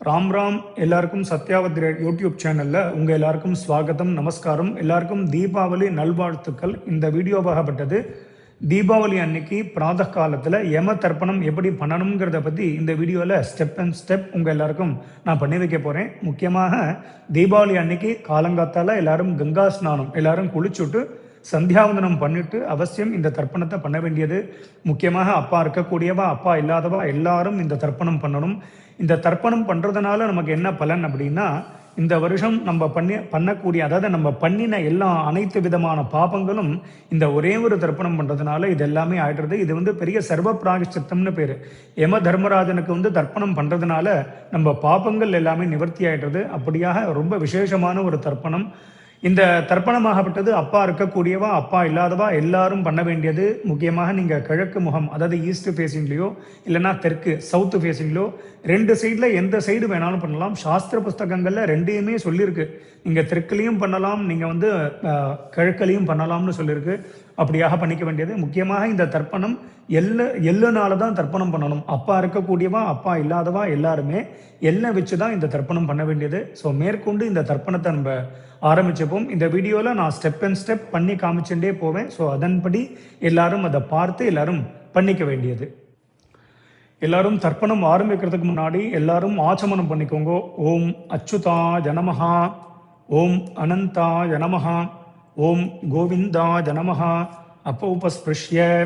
ராம் ராம் எல்லாருக்கும் சத்யாவதி யூடியூப் சேனலில் உங்கள் எல்லாருக்கும் ஸ்வாகதம் நமஸ்காரம். எல்லாருக்கும் தீபாவளி நல்வாழ்த்துக்கள். இந்த வீடியோவாகப்பட்டது தீபாவளி அன்னைக்கு பிராத காலத்தில் யம தர்ப்பணம் எப்படி பண்ணணுங்கிறத பற்றி இந்த வீடியோவில் ஸ்டெப் அண்ட் ஸ்டெப் உங்கள் எல்லாருக்கும் நான் பண்ணி வைக்க போகிறேன் முக்கியமாக தீபாவளி அன்னைக்கு காலங்காத்தால் எல்லாரும் கங்கா ஸ்நானம் எல்லாரும் குளிச்சுட்டு சந்தியாவந்தனம் பண்ணிட்டு அவசியம் இந்த தர்ப்பணத்தை பண்ண வேண்டியது. முக்கியமாக அப்பா இருக்கக்கூடியவா அப்பா இல்லாதவா எல்லாரும் இந்த தர்ப்பணம் பண்ணணும். இந்த தர்ப்பணம் பண்ணுறதுனால நமக்கு என்ன பலன் அப்படின்னா இந்த வருஷம் நம்ம பண்ணி பண்ணக்கூடிய அதாவது நம்ம பண்ணின எல்லா அனைத்து விதமான பாபங்களும் இந்த ஒரே ஒரு தர்ப்பணம் பண்ணுறதுனால இது எல்லாமே ஆயிடுறது. இது வந்து பெரிய சர்வ பிராகிஷ்டித்தம்னு பேர். யம தர்மராஜனுக்கு வந்து தர்ப்பணம் பண்ணுறதுனால நம்ம பாபங்கள் எல்லாமே நிவர்த்தி ஆயிடுறது. அப்படியாக ரொம்ப விசேஷமான ஒரு தர்ப்பணம். இந்த தர்ப்பணமாகப்பட்டது அப்பா இருக்கக்கூடியவா அப்பா இல்லாதவா எல்லாரும் பண்ண வேண்டியது முக்கியமாக நீங்கள் கிழக்கு முகம் அதாவது ஈஸ்ட் ஃபேஸிங்லயோ இல்லைன்னா தெற்கு சவுத்து ஃபேஸிங்லயோ ரெண்டு சைடில் எந்த சைடு வேணாலும் பண்ணலாம். சாஸ்திர புஸ்தகங்களில் ரெண்டையுமே சொல்லியிருக்கு. நீங்கள் தெற்குலையும் பண்ணலாம் நீங்கள் வந்து அஹ், பண்ணலாம்னு சொல்லியிருக்கு. அப்படியாக பண்ணிக்க வேண்டியது. முக்கியமாக இந்த தர்ப்பணம் எல்ல எள்ளுனால தான் தர்ப்பணம் பண்ணணும். அப்பா இருக்கக்கூடியவா அப்பா இல்லாதவா எல்லாருமே எல்லை வச்சு தான் இந்த தர்ப்பணம் பண்ண வேண்டியது. ஸோ மேற்கொண்டு இந்த தர்ப்பணத்தை நம்ம ஆரம்பிச்சப்போம். இந்த வீடியோவில் நான் ஸ்டெப் அண்ட் ஸ்டெப் பண்ணி காமிச்சுட்டே போவேன். ஸோ அதன்படி எல்லாரும் அதை பார்த்து எல்லாரும் பண்ணிக்க வேண்டியது. எல்லாரும் தர்ப்பணம் ஆரம்பிக்கிறதுக்கு முன்னாடி எல்லாரும் ஆச்சமனம் பண்ணிக்கோங்க. ஓம் அச்சுதா ஜனமஹா ஓம் அனந்தா ஜனமஹா. ॐ गोविन्दाय नमः। अपौपस्पृश्य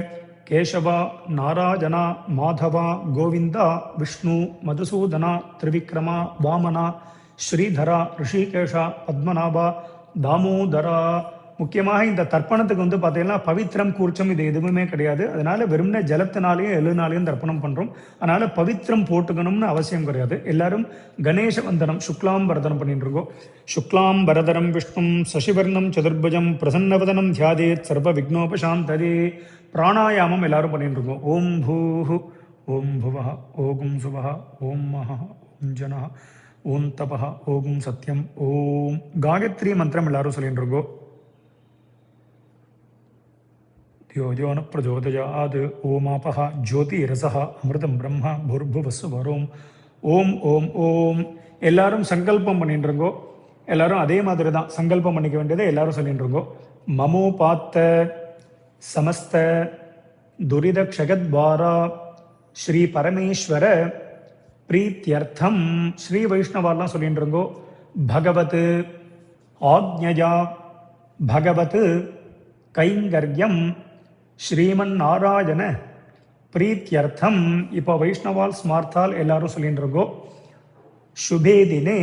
केशव नाराजन माधव गोविंद विष्णु, मधुसूदन, त्रिविक्रम, वामन, श्रीधर, ऋषिकेश, पद्मनाभ, दामोदरा। முக்கியமாக இந்த தர்ப்பணத்துக்கு வந்து பார்த்தீங்கன்னா பவித்திரம் கூர்ச்சம் இது எதுவுமே கிடையாது. அதனால வெறும்னே ஜலத்தினாலையும் எழுநாளையும் தர்ப்பணம் பண்ணுறோம் அதனால பவித்திரம் போட்டுக்கணும்னு அவசியம் கிடையாது. எல்லாரும் கணேச வந்தனம் சுக்லாம் பரதனம் பண்ணிட்டு இருக்கோம். சுக்லாம் பரதரம் விஷ்ணும் சசிவர்ணம் சதுர்புஜம் பிரசன்னவதனம் தியாதேத் சர்வ விக்னோபசாந்ததே. பிராணாயாமம் எல்லாரும் பண்ணிட்டு இருக்கோம். ஓம் பூஹு ஓம் புவஹ ஓகும் சுபஹா ஓம் மகா ஓம் ஜனஹ ஓம் தபா ஓகும் சத்யம் ஓம் காயத்ரி மந்திரம் எல்லாரும் சொல்லிட்டு இருக்கோம். யோஜோ ந பிரச்சோதயாத் ஓமாபஹ ஜோதிரசஹ அமிர்தம் பிரம்மா புர்புவசு வரோம் ஓம் ஓம் ஓம் எல்லாரும் சங்கல்பம் பண்ணிட்டு இருக்கோ எல்லாரும் அதே மாதிரி தான் சங்கல்பம் பண்ணிக்க வேண்டியதை எல்லாரும் சொல்லிட்டு மமோ பாத்த சமஸ்த துரித க்ஷகத்வாரா ஸ்ரீ பரமேஸ்வர பிரீத்தியர்த்தம். ஸ்ரீ வைஷ்ணவாலாம் சொல்லிட்டு பகவத் ஆக்ஞயா பகவத் கைங்கர்யம் ஸ்ரீமன் நாராயண பிரீத்தியர்த்தம் இப்போ வைஷ்ணவால் ஸ்மார்த்தால் எல்லாரும் சொல்லிட்டு இருக்கோம் शुभे दिने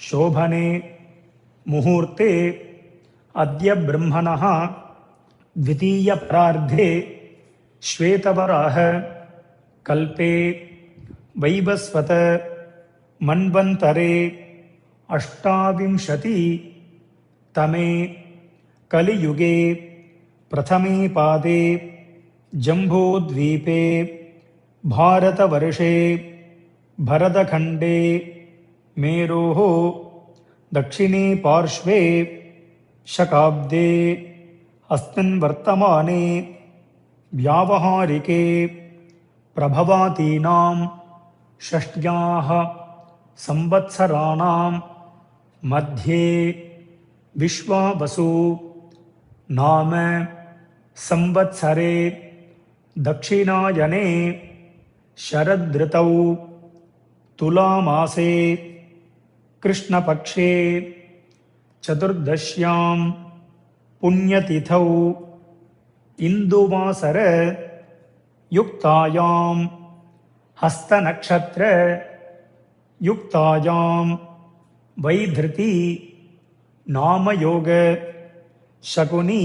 शोभने मुहूर्ते अद्य ब्रह्मणः द्वितीयपरार्धे श्वेतवराह कल्पे वैवस्वत मन्वन्तरे अष्टाविंशति तमे कलियुगे प्रथमे पादे जम्बोद्वीपे भारतवर्षे भरतखण्डे मेरोः दक्षिणे पार्श्वे शकाब्दे अस्मिन् वर्तमाने व्यावहारिके प्रभवातीनां षष्ट्याः संवत्सराणां मध्ये विश्वावसु नाम संवत्सरे दक्षिणायने शरदृतौ तुलामासे कृष्णपक्षे चतुर्दश्यां पुण्यतिथौ इन्दुवासर युक्तायां हस्तनक्षत्र युक्तायां वैधृति नामयोग शकुनी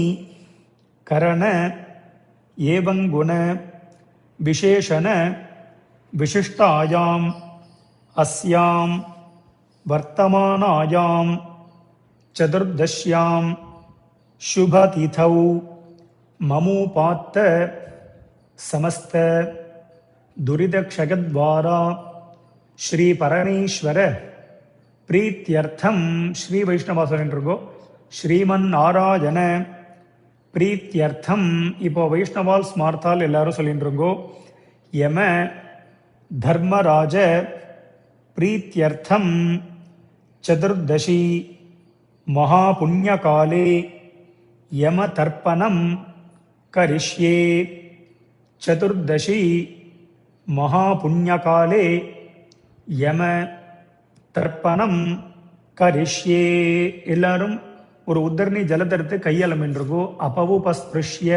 करण एवं गुण विशेषण विशिष्टायाम् अस्यां वर्तमानायां चतुर्दश्यां शुभतिथौ ममोपात्त समस्त दुरितक्षकद्वारा श्रीपरमेश्वर प्रीत्यर्थं श्रीवैष्णवासरेण्ड्रुगो श्रीमन्नारायण பிரீத்தியர்த்தம். இப்போ வைஷ்ணவால் ஸ்மார்த்தால் எல்லாரும் சொல்லிட்டு இருங்கோ யம தர்மராஜ பிரீத்தியர்த்தம் சதுர்தசி மகாபுண்ணியகாலே யம தர்ப்பணம் கரிஷ்யே. சதுர்தசி மகாபுண்ணியகாலே யம தர்ப்பணம் கரிஷ்யே. எல்லாரும் ஒரு உத்தரணி ஜலத்தெடுத்து கையாளம் என்றுகோ அபவுபஸ்பிருஷ்ய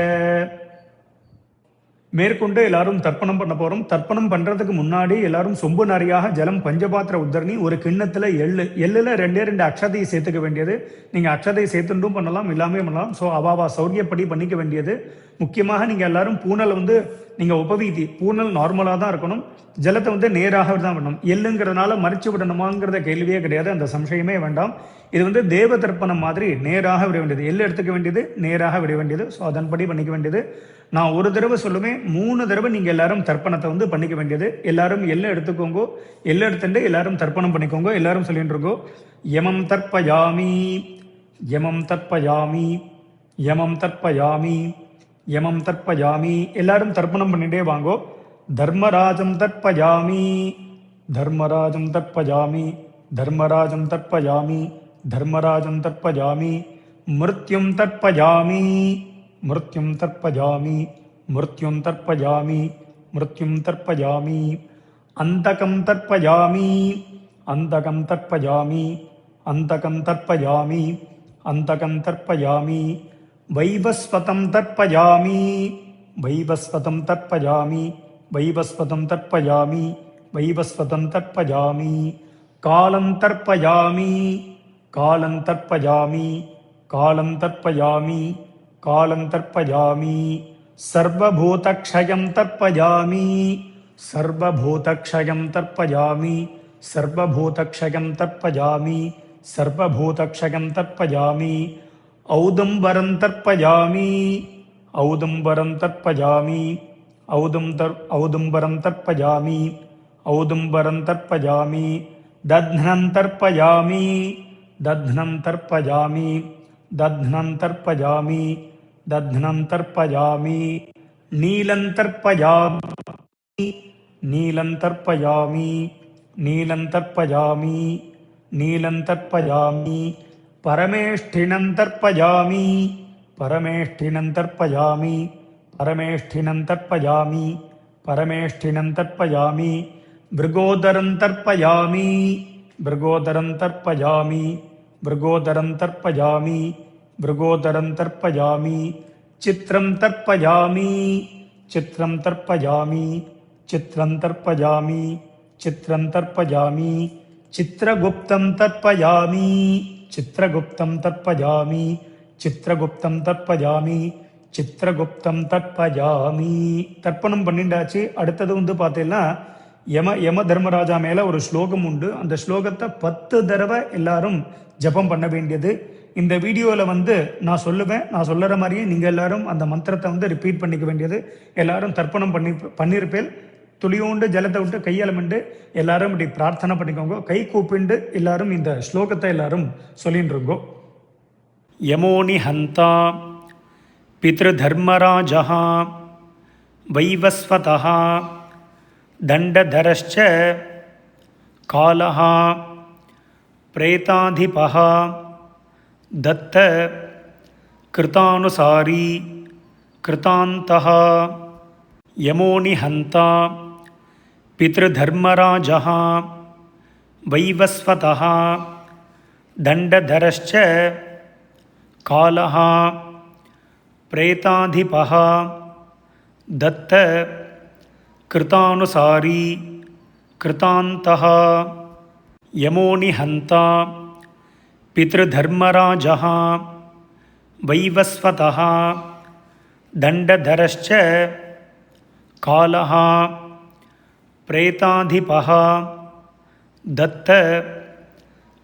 மேற்கொண்டு எல்லாரும் தர்ப்பணம் பண்ண போறோம். தர்ப்பணம் பண்றதுக்கு முன்னாடி எல்லாரும் சொம்பு நிறையாக ஜலம் பஞ்சபாத்திர உத்தரணி ஒரு கிண்ணத்துல எள்ளு எள்ளுல ரெண்டே ரெண்டு அக்ஷதையை சேர்த்துக்க வேண்டியது. நீங்க அக்ஷதையை சேர்த்துட்டும் பண்ணலாம் இல்லாமே பண்ணலாம். ஸோ அவாவா சௌரியப்படி பண்ணிக்க வேண்டியது. முக்கியமாக நீங்க எல்லாரும் பூனல் வந்து நீங்க உபவீதி பூனல் நார்மலா தான் இருக்கணும். ஜலத்தை வந்து நேராக தான் பண்ணணும். எள்ளுங்கிறதுனால மறைச்சு விடணுமாங்கிறத கேள்வியே கிடையாது. அந்த சம்சயமே வேண்டாம். இது வந்து தேவ தர்ப்பணம் மாதிரி நேராக விட வேண்டியது. எள்ளு எடுத்துக்க வேண்டியது நேராக விட வேண்டியது. ஸோ அதன்படி பண்ணிக்க வேண்டியது. நான் ஒரு தடவை சொல்லுமே மூணு தடவை நீங்கள் எல்லாரும் தர்ப்பணத்தை வந்து பண்ணிக்க வேண்டியது. எல்லாரும் எள்ளு எடுத்துக்கோங்க எள்ளு எடுத்துட்டு எல்லாரும் தர்ப்பணம் பண்ணிக்கோங்க எல்லாரும் சொல்லிட்டு இருக்கோம் யமம் தர்ப்பயாமி யமம் தர்ப்பயாமி யமம் தர்ப்பயாமி யமம் தர்ப்பயாமி. எல்லாரும் தர்ப்பணம் பண்ணிட்டே வாங்கோ. தர்மராஜம் தர்ப்பயாமி தர்மராஜம் தர்ப்பயாமி தர்மராஜம் தர்ப்பயாமி தர்மராஜம் தர்ப்பயாமி மிருத்யும் தர்ப்பயாமி மிருத்யும் தர்ப்பயாமி மிருத்யும் தர்ப்பயாமி மிருத்யும் தர்ப்பயாமி அந்தகம் தர்ப்பயாமி அந்தகம் தர்ப்பயாமி அந்தகம் தர்ப்பயாமி அந்தகம் தர்ப்பயாமி வைவஸ்வதம் தர்ப்பயாமி வைவஸ்வதம் தர்ப்பயாமி வைவஸ்வதம் தர்ப்பயாமி வைவஸ்வதம் தர்ப்பயாமி காலம் தர்ப்பயாமி कालं तर्पयामि कालं तर्पयामि कालं तर्पयामि सर्वभूतक्षयं तर्पयामि सर्वभूतक्षयं तर्पयामि सर्वभूतक्षयं तर्पयामि सर्वभूतक्षयं तर्पयामि औदुम्बरं तर्पयामि औदुम्बरं तर्पयामि औदुं तर् औदुम्बरं तर्पयामि औदुम्बरं तर्पयामि दध्नं तर्पयामि दध्नं तर्पयामि दध्नं तर्पयामि दध्नं तर्पयामि नीलं तर्पयामि नीलं तर्पयामि नीलं तर्पयामि नीलं तर्पयामि परमेष्ठिनं तर्पयामि परमेष्ठिनं तर्पयामि परमेष्ठिनं तर्पयामि परमेष्ठिनं तर्पयामि भृगोदरं तर्पयामि भृगोदरं तर्पयामि மிருகோதரம் தர்ப்பயாமி மிருகோதரம் தர்ப்பயாமி சித்திரம் தர்ப்பயாமி சித்திரம் தர்ப்பயாமி சித்திரம் தர்ப்பயாமி சித்திரம் தர்ப்பயாமி சித்திரகுப்தம் தர்ப்பயாமி சித்திரகுப்தம் தர்ப்பயாமி சித்திரகுப்தம் தர்ப்பயாமி சித்திரகுப்தம் தர்ப்பயாமி தர்ப்பணம் பண்ணிட்டாச்சு அடுத்தது வந்து பார்த்தீங்கன்னா யம யம தர்மராஜா மேல ஒரு ஸ்லோகம் உண்டு. அந்த ஸ்லோகத்தை பத்து தடவை எல்லாரும் ஜபம் பண்ண வேண்டியது. இந்த வீடியோவில் வந்து நான் சொல்லுவேன். நான் சொல்லுற மாதிரியே நீங்கள் எல்லாரும் அந்த மந்திரத்தை வந்து ரிப்பீட் பண்ணிக்க வேண்டியது. எல்லாரும் தர்ப்பணம் பண்ணி பண்ணியிருப்பேன் துளியோண்டு ஜலத்தை விட்டு கையலமிண்டு எல்லாரும் இப்படி பிரார்த்தனை பண்ணிக்கோங்க. கை கூப்பிண்டு எல்லாரும் இந்த ஸ்லோகத்தை எல்லாரும் சொல்லிட்டு இருக்கோ யமோனி ஹந்தா பிதர்தர்மராஜா வைவஸ்வதா दण्डधरश्च कालः प्रेताधिपः दत्त कृतानुसारी कृतान्तः यमोनिहन्ता पितृधर्मराजः वैवस्वतः दण्डधरश्च कालः प्रेताधिपः दत्त कृतानुसारी कृतान्तः। यमो निहन्ता पितृधर्मराजः वैवस्वतः। दण्डधरश्च कालः प्रेताधिपः। दत्त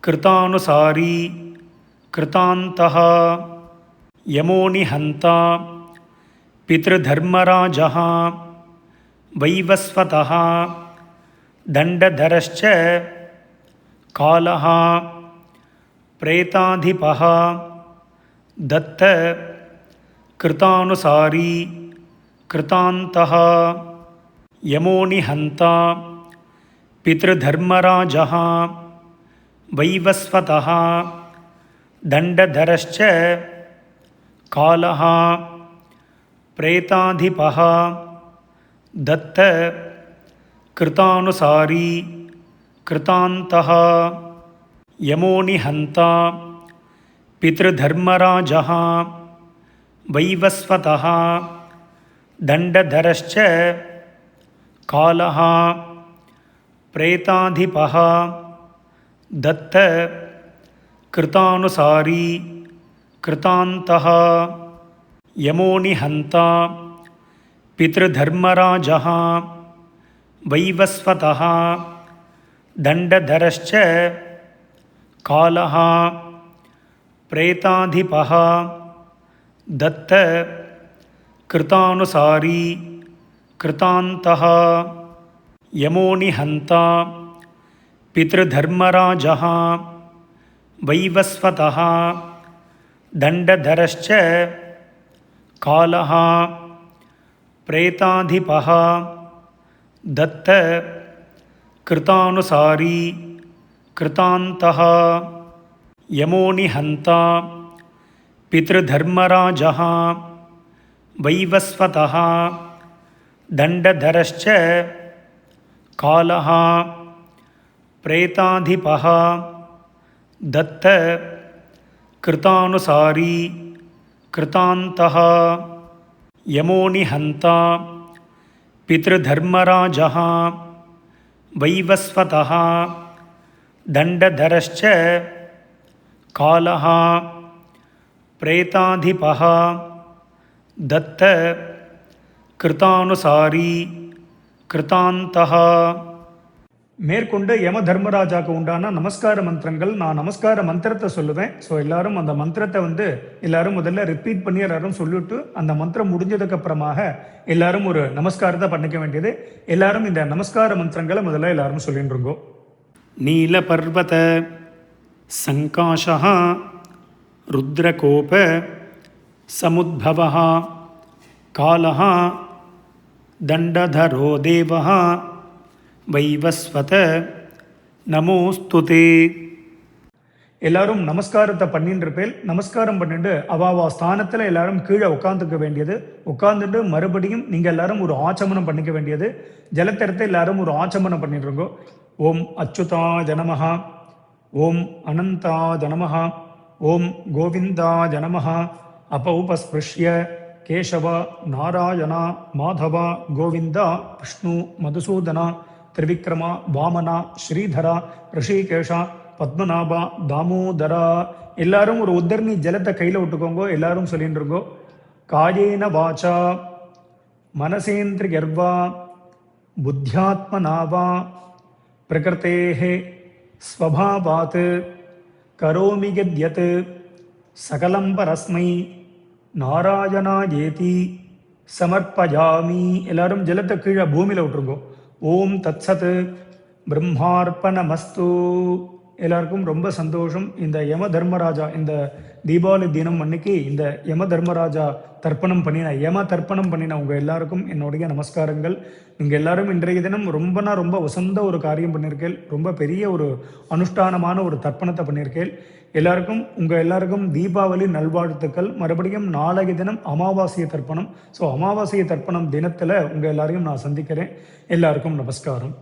कृतानुसारी कृतान्तः। यमो निहन्ता पितृधर्मराजः वैवस्वतः दण्डधरश्च कालः प्रेताधिपः दत्त कृतानुसारी कृतान्तः यमो निहन्ता पितृधर्मराजः वैवस्वतः दण्डधरश्च कालः प्रेताधिपः दत्त कृतानुसारी कृतान्तः यमोनिहन्ता पितृधर्मराजः वैवस्वतः दण्डधरश्च कालः प्रेताधिपः दत्त कृतानुसारी कृतान्तः यमोनिहन्ता पितृधर्मराजः वैवस्वतः दण्डधरश्च कालः प्रेताधिपः दत्त कृतानुसारी कृतान्तः यमोनिहन्ता पितृधर्मराजः वैवस्वतः दण्डधरश्च कालः प्रेताधिपः। दत्त कृतानुसारी कृतान्तः। यमोनिहन्ता पितृधर्मराजः। वैवस्वतः। दण्डधरश्च कालः। प्रेताधिपः। दत्त कृतानुसारी कृतान्तः। यमोनिहन्ता पितृधर्मराजः वैवस्वतः दण्डधरश्च कालः प्रेताधिपः दत्त कृतानुसारी कृतान्तः। மேற்கொண்டு யம தர்மராஜாவுக்கு உண்டான நமஸ்கார மந்திரங்கள் நான் நமஸ்கார மந்திரத்தை சொல்லுவேன். ஸோ எல்லாரும் அந்த மந்திரத்தை வந்து எல்லாரும் முதல்ல ரிப்பீட் பண்ணி எல்லாரும் சொல்லிட்டு அந்த மந்திரம் முடிஞ்சதுக்கு அப்புறமாக எல்லாரும் ஒரு நமஸ்காரத்தை பண்ணிக்க வேண்டியது. எல்லாரும் இந்த நமஸ்கார மந்திரங்களை முதல்ல எல்லாரும் சொல்லிட்டு நீல பர்வத சங்காஷா ருத்ரகோப சமுத்பவா காலஹா தண்டதரோ தேவஹா வைவஸ்வத நமோஸ்து எல்லாரும் நமஸ்காரத்தை பண்ணிட்டு இருப்பேன் நமஸ்காரம் பண்ணிட்டு அவாவா ஸ்தானத்தில் எல்லாரும் கீழே உட்காந்துக்க வேண்டியது. உட்காந்துட்டு மறுபடியும் நீங்கள் எல்லாரும் ஒரு ஆச்சமனம் பண்ணிக்க வேண்டியது. ஜலத்திரத்தை எல்லாரும் ஒரு ஆச்சமனம் பண்ணிட்டு இருக்கோம் ஓம் அச்சுதா ஜனமஹா ஓம் அனந்தா ஜனமஹா ஓம் கோவிந்தா ஜனமஹா அப்ப உபஸ்பிருஷ்ய கேசவா நாராயணா மாதவா கோவிந்தா விஷ்ணு மதுசூதனா திரிவிக்ரமா வாமனா ஸ்ரீதரா ரிஷிகேஷா பத்மநாபா தாமோதரா எல்லாரும் ஒரு உத்தரணி ஜலத்தை கையில் விட்டுக்கோங்கோ எல்லாரும் சொல்லிட்டு இருக்கோ. காயேன வாச்சா மனசேந்திரியர்வா புத்தியாத்மனாவா பிரகிருத்தேகே ஸ்வபாவாத் கரோமி யத் சகலம் பரஸ்மை நாராயணா ஏதி சமர்ப்பயாமி. எல்லாரும் ஜலத்தை கீழே பூமியில் விட்டுருங்கோ. ॐ तत्सत् ब्रह्मार्पणमस्तु। எல்லாருக்கும் ரொம்ப சந்தோஷம். இந்த யம தர்மராஜா இந்த தீபாவளி தினம் அன்னைக்கு இந்த யம தர்மராஜா தர்ப்பணம் பண்ணின யம தர்ப்பணம் பண்ணின உங்கள் எல்லாருக்கும் என்னுடைய நமஸ்காரங்கள். நீங்கள் எல்லாரும் இன்றைய தினம் ரொம்பனா ரொம்ப உசந்த ஒரு காரியம் பண்ணியிருக்கேன் ரொம்ப பெரிய ஒரு அனுஷ்டானமான ஒரு தர்ப்பணத்தை பண்ணியிருக்கேன் எல்லாருக்கும் உங்கள் எல்லாருக்கும் தீபாவளி நல்வாழ்த்துக்கள். மறுபடியும் நாளைய தினம் அமாவாசைய தர்ப்பணம். ஸோ அமாவாசைய தர்ப்பணம் தினத்தில் உங்கள் எல்லாரையும் நான் சந்திக்கிறேன். எல்லாருக்கும் நமஸ்காரம்.